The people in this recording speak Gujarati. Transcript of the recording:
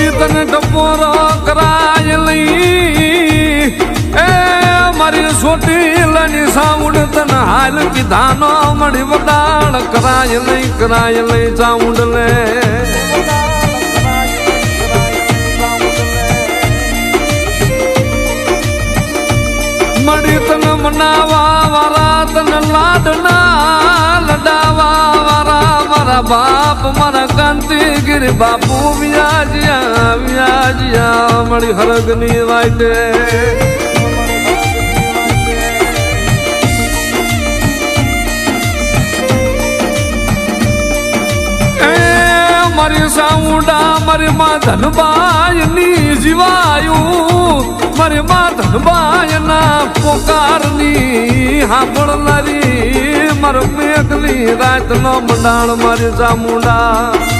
મળી તને ટપોરો કરાય લઈ. એ મારી સોટી લની સાઉન્ડ તને હાલ કીધાનો મળી વડાળ. કરાય લઈ કરાય લઈ સાઉન્ડ લે. મળી તને મનાવા વારા, તને લાડના લડાવા વારા. મારા બાપ, મારા કાંતિગીરી બાપુ વ્યાજ્યા વ્યાજ્યા મળી હરગની વાટે મારી સાઉડા મારી માં ધનબાયની જીવાયું, મારી માં ધનબાયના પોકારની લારી મારો મેઘલી રાત નો મંડાણ મારી ચામુંડા